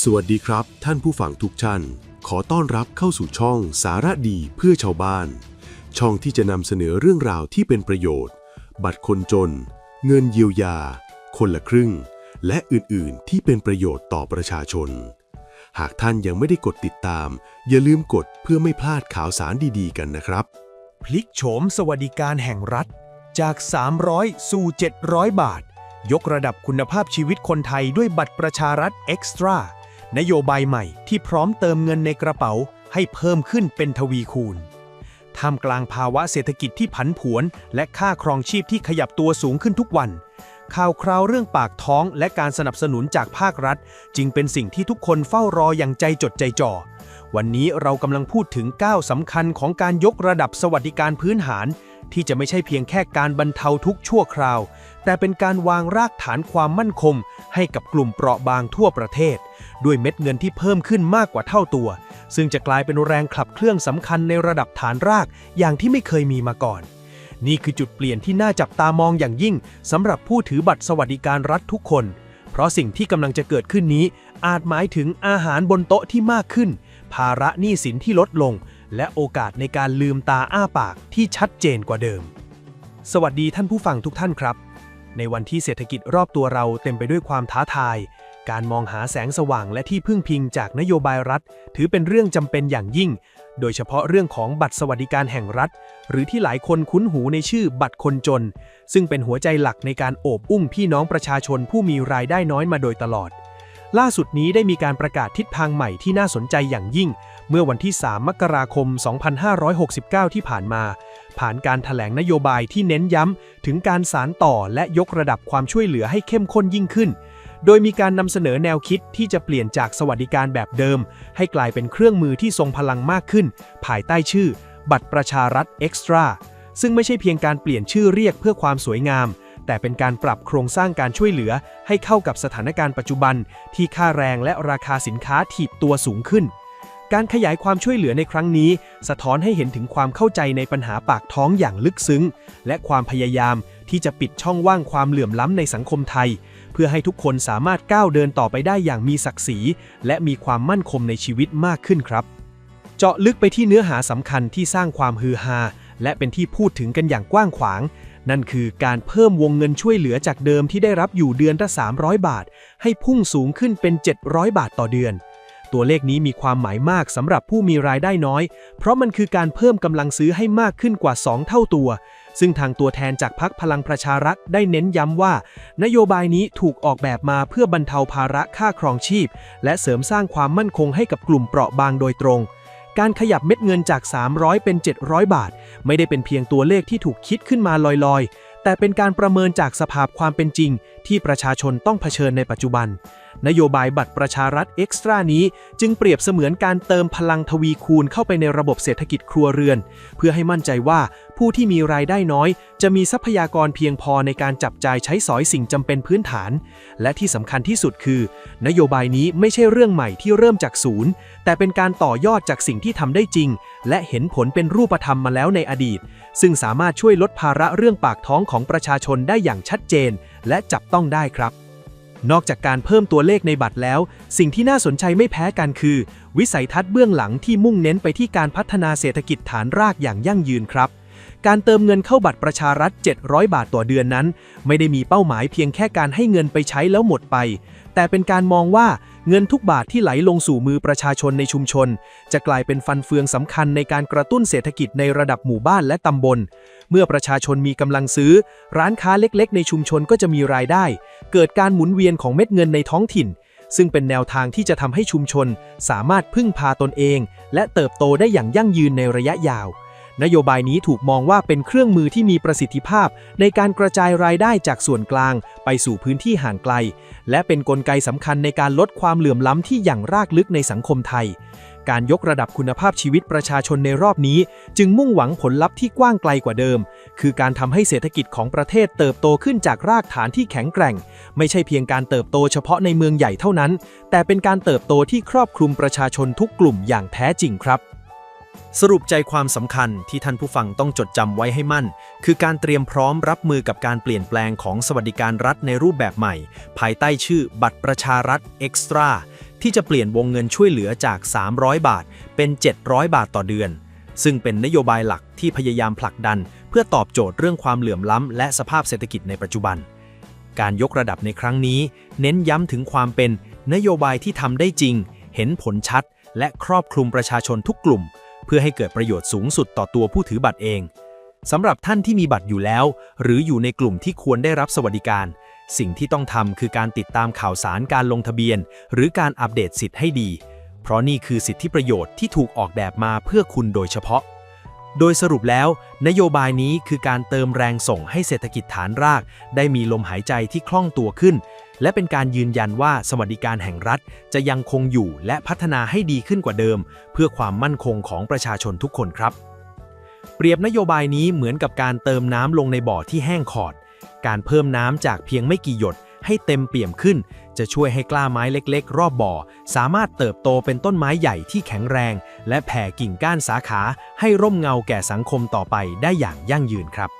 สวัสดีครับ ท่านผู้ฟังทุกท่าน ขอต้อนรับเข้าสู่ช่องสาระดีเพื่อชาวบ้าน ช่องที่จะนำเสนอเรื่องราวที่เป็นประโยชน์ บัตรคนจน เงินเยียวยา คนละครึ่ง และอื่นๆ ที่เป็นประโยชน์ต่อประชาชน หากท่านยังไม่ได้กดติดตาม อย่าลืมกดเพื่อไม่พลาดข่าวสารดีๆ กันนะครับ พลิกโฉมสวัสดิการแห่งรัฐ จาก 300 สู่ 700 บาท ยกระดับคุณภาพชีวิตคนไทยด้วยบัตรประชารัฐเอ็กซ์ตร้า นโยบายใหม่ที่พร้อมเติมเงินในกระเป๋าให้เพิ่มขึ้นเป็นทวีคูณ ท่ามกลางภาวะเศรษฐกิจที่ผันผวน และค่าครองชีพที่ขยับตัวสูงขึ้นทุกวัน ข่าวคราวเรื่องปากท้องและการสนับสนุนจากภาครัฐ จึงเป็นสิ่งที่ทุกคนเฝ้ารออย่างใจจดใจจ่อ วันนี้เรากำลังพูดถึงก้าวสำคัญของการยกระดับสวัสดิการพื้นฐาน ที่จะไม่ใช่เพียงแค่การบรรเทาทุกชั่วคราว แต่เป็นการวางรากฐานความมั่นคง ให้กับกลุ่มเปราะบางทั่วประเทศ ด้วยเม็ดเงินที่เพิ่มขึ้นมากกว่าเท่าตัว ซึ่งจะกลายเป็นแรงขับเคลื่อนสำคัญในระดับฐานรากอย่างที่ไม่เคยมีมาก่อน นี่คือจุดเปลี่ยนที่น่าจับตามองอย่างยิ่งสำหรับผู้ถือบัตรสวัสดิการรัฐทุกคน เพราะสิ่งที่กำลังจะเกิดขึ้นนี้ อาจหมายถึงอาหารบนโต๊ะที่มากขึ้น ภาระหนี้สินที่ลดลง และโอกาสในการลืมตาอ้าปากที่ชัดเจนกว่าเดิม สวัสดีท่านผู้ฟังทุกท่านครับ ในวันที่เศรษฐกิจรอบตัวเราเต็มไปด้วยความท้าทาย การมองหาแสงสว่างและที่พึ่งพิงจากนโยบายรัฐ ถือเป็นเรื่องจำเป็นอย่างยิ่ง โดยเฉพาะเรื่องของบัตรสวัสดิการแห่งรัฐ หรือที่หลายคนคุ้นหูในชื่อบัตรคนจน ซึ่งเป็นหัวใจหลักในการโอบอุ้มพี่น้องประชาชนผู้มีรายได้น้อยมาโดยตลอดล่าสุดนี้ได้มีการประกาศทิศทางใหม่ที่น่าสนใจอย่างยิ่ง เมื่อวันที่ 3 มกราคม 2569 ที่ผ่านมา ผ่านการถแถลงนโยบายที่เน้นย้ำ ถึงการสารต่อและยกระดับความช่วยเหลือให้เข้มข้นยิ่งขึ้น โดยมีการนำเสนอแนวคิดที่จะเปลี่ยนจากสวัสดิการแบบเดิม ให้กลายเป็นเครื่องมือที่ทรงพลังมากขึ้น ภายใต้ชื่อ บัตรประชารัฐเอ็กซ์ตร้าซึ่งไม่ใช่เพียงการเปลี่ยนชื่อเรียกเพื่อความสวยงาม แต่เป็นการปรับโครงสร้างการช่วยเหลือ ให้เข้ากับสถานการณ์ปัจจุบัน ที่ค่าแรงและราคาสินค้าถีบตัวสูงขึ้น การขยายความช่วยเหลือในครั้งนี้ สะท้อนให้เห็นถึงความเข้าใจในปัญหาปากท้องอย่างลึกซึ้ง และความพยายามที่จะปิดช่องว่างความเหลื่อมล้ำในสังคมไทย เพื่อให้ทุกคนสามารถก้าวเดินต่อไปได้อย่างมีศักดิ์ศรี และมีความมั่นคงในชีวิตมากขึ้นครับ เจาะลึกไปที่เนื้อหาสำคัญที่สร้างความฮือฮาและเป็นที่พูดถึงกันอย่างกว้างขวาง นั่นคือการเพิ่มวงเงินช่วยเหลือจากเดิมที่ได้รับอยู่เดือนละ300 บาท ให้พุ่งสูงขึ้นเป็น 700 บาทต่อเดือน ตัวเลขนี้มีความหมายมากสำหรับผู้มีรายได้น้อย เพราะมันคือการเพิ่มกำลังซื้อให้มากขึ้นกว่า 2 เท่าตัว ซึ่งทางตัวแทนจากพักพลังประชารัฐได้เน้นย้ำว่า นโยบายนี้ถูกออกแบบมาเพื่อบรรเทาภาระค่าครองชีพ และเสริมสร้างความมั่นคงให้กับกลุ่มเปราะบางโดยตรงการขยับเม็ดเงินจาก 300 เป็น 700 บาท ไม่ได้เป็นเพียงตัวเลขที่ถูกคิดขึ้นมาลอยๆ แต่เป็นการประเมินจากสภาพความเป็นจริง ที่ประชาชนต้องเผชิญในปัจจุบัน นโยบายบัตรประชารัฐเอ็กซ์ตร้านี้ จึงเปรียบเสมือนการเติมพลังทวีคูณเข้าไปในระบบเศรษฐกิจครัวเรือน เพื่อให้มั่นใจว่าผู้ที่มีรายได้น้อย จะมีทรัพยากรเพียงพอในการจับจ่ายใช้สอยสิ่งจำเป็นพื้นฐาน และที่สำคัญที่สุดคือ นโยบายนี้ไม่ใช่เรื่องใหม่ที่เริ่มจากศูนย์ แต่เป็นการต่อยอดจากสิ่งที่ทำได้จริง และเห็นผลเป็นรูปธรรมมาแล้วในอดีต ซึ่งสามารถช่วยลดภาระเรื่องปากท้องของประชาชนได้อย่างชัดเจน และจับต้องได้ครับ นอกจากการเพิ่มตัวเลขในบัตรแล้ว สิ่งที่น่าสนใจไม่แพ้กันคือ วิสัยทัศน์เบื้องหลังที่มุ่งเน้นไปที่การพัฒนาเศรษฐกิจฐานรากอย่างยั่งยืนครับ การเติมเงินเข้าบัตรประชารัฐ 700 บาทต่อเดือนนั้น ไม่ได้มีเป้าหมายเพียงแค่การให้เงินไปใช้แล้วหมดไป แต่เป็นการมองว่า เงินทุกบาทที่ไหลลงสู่มือประชาชนในชุมชน จะกลายเป็นฟันเฟืองสำคัญในการกระตุ้นเศรษฐกิจในระดับหมู่บ้านและตำบล เมื่อประชาชนมีกำลังซื้อ ร้านค้าเล็กๆ ในชุมชนก็จะมีรายได้ เกิดการหมุนเวียนของเม็ดเงินในท้องถิ่น ซึ่งเป็นแนวทางที่จะทำให้ชุมชน สามารถพึ่งพาตนเอง และเติบโตได้อย่างยั่งยืนในระยะยาว นโยบายนี้ถูกมองว่าเป็นเครื่องมือที่มีประสิทธิภาพ ในการกระจายรายได้จากส่วนกลาง ไปสู่พื้นที่ห่างไกล และเป็นนกลไกสำคัญในการลดความเหลื่อมล้ำที่อย่างรากลึกในสังคมไทย การยกระดับคุณภาพชีวิตประชาชนในรอบนี้ จึงมุ่งหวังผลลัพธ์ที่กว้างไกลกว่าเดิม คือการทำให้เศรษฐกิจของประเทศเติบโตขึ้นจากรากฐานที่แข็งแกร่ง ไม่ใช่เพียงการเติบโตเฉพาะในเมืองใหญ่เท่านั้น แต่เป็นการเติบโตที่ครอบคลุมประชาชนทุกกลุ่มอย่างแท้จริงครับ สรุปใจความสำคัญที่ท่านผู้ฟังต้องจดจำไว้ให้มั่น คือการเตรียมพร้อมรับมือกับการเปลี่ยนแปลงของสวัสดิการรัฐในรูปแบบใหม่ ภายใต้ชื่อบัตรประชารัฐเอ็กซ์ตร้าที่จะเปลี่ยนวงเงินช่วยเหลือจาก 300 บาท เป็น 700 บาทต่อเดือน ซึ่งเป็นนโยบายหลักที่พยายามผลักดัน เพื่อตอบโจทย์เรื่องความเหลื่อมล้ำและสภาพเศรษฐกิจในปัจจุบัน การยกระดับในครั้งนี้ เน้นย้ำถึงความเป็นนโยบายที่ทำได้จริง เห็นผลชัด และครอบคลุมประชาชนทุกกลุ่ม พื่อให้เกิดประโยชน์สูงสุดต่อตัวผู้ถือบัตรเองสำหรับท่านที่มีบัตรอยู่แล้ว หรืออยู่ในกลุ่มที่ควรได้รับสวัสดิการ สิ่งที่ต้องทำคือการติดตามข่าวสารการลงทะเบียน หรือการอัปเดตสิทธิ์ให้ดี เพราะนี่คือสิทธิประโยชน์ที่ถูกออกแบบมาเพื่อคุณโดยเฉพาะ โดยสรุปแล้ว นโยบายนี้คือการเติมแรงส่งให้เศรษฐกิจฐานราก ได้มีลมหายใจที่คล่องตัวขึ้น และเป็นการยืนยันว่าสวัสดิการแห่งรัฐจะยังคงอยู่และพัฒนาให้ดีขึ้นกว่าเดิม เพื่อความมั่นคงของประชาชนทุกคนครับ เปรียบนโยบายนี้เหมือนกับการเติมน้ำลงในบ่อที่แห้งขอด การเพิ่มน้ำจากเพียงไม่กี่หยดให้เต็มเปี่ยมขึ้น จะช่วยให้กล้าไม้เล็กๆ รอบบ่อ สามารถเติบโตเป็นต้นไม้ใหญ่ที่แข็งแรง และแผ่กิ่งก้านสาขา ให้ร่มเงาแก่สังคมต่อไปได้อย่างยั่งยืนครับ